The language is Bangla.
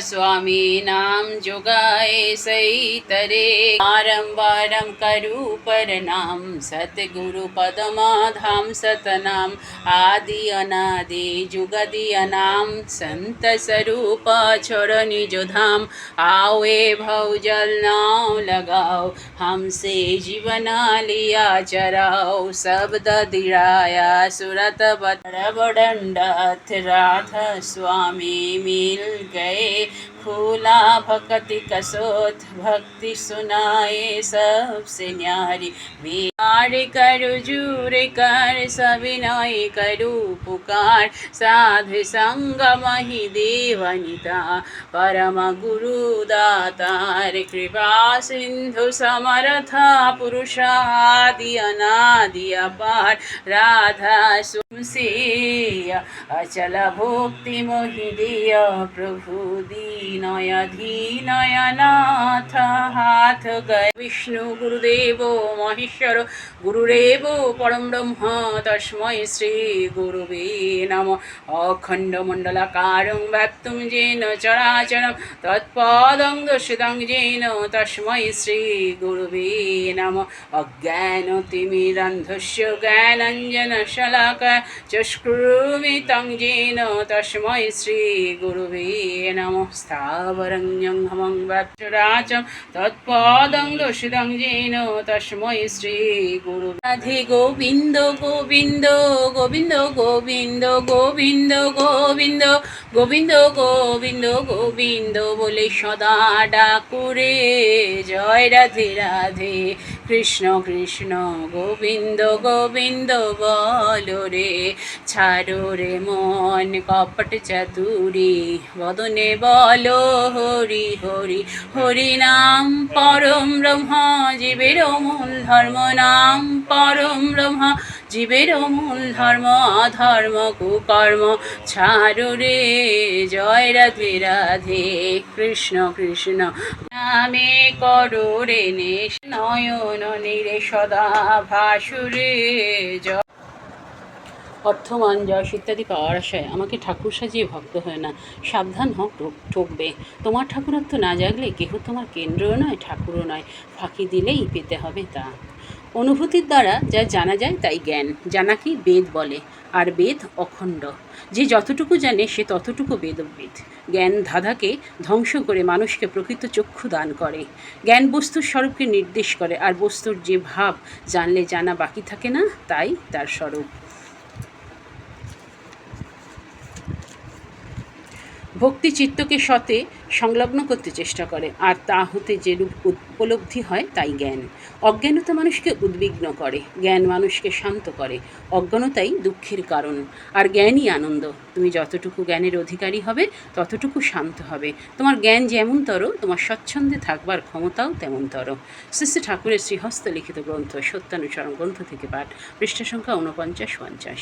स्वामीनां जुगाय सैतरे। वारं वारं करु परनाम सद्गुरुपदमाधां, सतनाम् आदि अनादि जुगदि अनाम संत स्वरूप छोड़ निज धाम आवे भव जल नाव लगाओ, हमसे जीवना लिया चराओ, शब्द दिराया सुरत बड़ंडथ राधा स्वामी मिल गए फूला भक्ति कसोत भक्ति सुनाए सबसे न्यारी। पुकार कर, जूर कर सविनय करु पुकार। साधु संग मही देवनिता, परम गुरु दातार कृपा सिंधु समरथा पुरुषादि अनादि अपार। राधा सुमसीय अचल भक्ति मोहि दिय प्रभु दीनय दीनय नाथ हाथ गए विष्णु गुरुदेव महेश्वर গুরুরেব পরম ব্রহ্ম তস্মৈ শ্রী গুরুবে নম অখণ্ড মণ্ডলাকারং ব্যাপ্তুম যেন চরাচরম তৎপদং দর্শিতং যেন তস্মৈ শ্রী গুরুবে নম অজ্ঞানতিমিরন্ধস্য জ্ঞানঞ্জন শলাক চস্কৃমিতং যেন তস্মৈ শ্রী গুরুবে নম স্থাবরঞ্জং হমং ব্যাপ্তরাচম তৎপদং দর্শিতং যেন তস্মৈ শ্রী গুরু রাধে গোবিন্দ গোবিন্দ গোবিন্দ গোবিন্দ গোবিন্দ গোবিন্দ গোবিন্দ গোবিন্দ গোবিন্দ বলে সদা ডাকুরে। জয় রাধে রাধে। কৃষ্ণ কৃষ্ণ গোবিন্দ গোবিন্দ বল রে, ছাড়ো রে মন কপট চাতুরি, বদনে বলো হরি হরি হরি নাম পরম ব্রহ্ম, জীবের মূল ধর্ম নাম পরম ব্রহ্ম, জীবের মূল ধর্ম, অধর্ম, কুকর্ম, ছাড়ো রে জয় রাধে রাধে, কৃষ্ণ কৃষ্ণ নামে করো নেশ নয়ন নিরে সদা ভাসুরে জয় অর্থমান যশ ইত্যাদি পাওয়ার আশায় আমাকে ঠাকুর সাজিয়ে ভক্ত হয় না। সাবধান হও, ঠক- ঠকবে। তোমার ঠাকুরত্ব না জাগলে কেহ তোমার কেন্দ্রও নয়, ঠাকুরও নয়। ফাঁকি দিলেই পেতে হবে তা। অনুভূতির দ্বারা যা জানা যায় তাই জ্ঞান। জানাকে বেদ বলে, আর বেদ অখণ্ড। যে যতটুকু জানে, সে ততটুকু বেদবিদ। জ্ঞান ধাঁধাকে ধ্বংস করে মানুষকে প্রকৃত চক্ষু দান করে। জ্ঞান বস্তুর স্বরূপকে নির্দেশ করে, আর বস্তুর যে ভাব জানলে জানা বাকি থাকে না, তাই তার স্বরূপ। ভক্তি চিত্তকে সতে সংলগ্ন করতে চেষ্টা করে। আর তা হতে যে রূপ উপলব্ধি হয়, তাই জ্ঞান। অজ্ঞানতা মানুষকে উদ্বিগ্ন করে, জ্ঞান মানুষকে শান্ত করে। অজ্ঞানতাই দুঃখের কারণ, আর জ্ঞানই আনন্দ। তুমি যতটুকু জ্ঞানের অধিকারী হবে, ততটুকু শান্ত হবে। তোমার জ্ঞান যেমনতর, তোমার স্বচ্ছন্দে থাকবার ক্ষমতাও তেমনতর। শ্রী শ্রী ঠাকুরের শ্রীহস্ত লিখিত গ্রন্থ সত্যানুসরণ গ্রন্থ থেকে পাঠ, পৃষ্ঠা সংখ্যা ঊনপঞ্চাশ, পঞ্চাশ।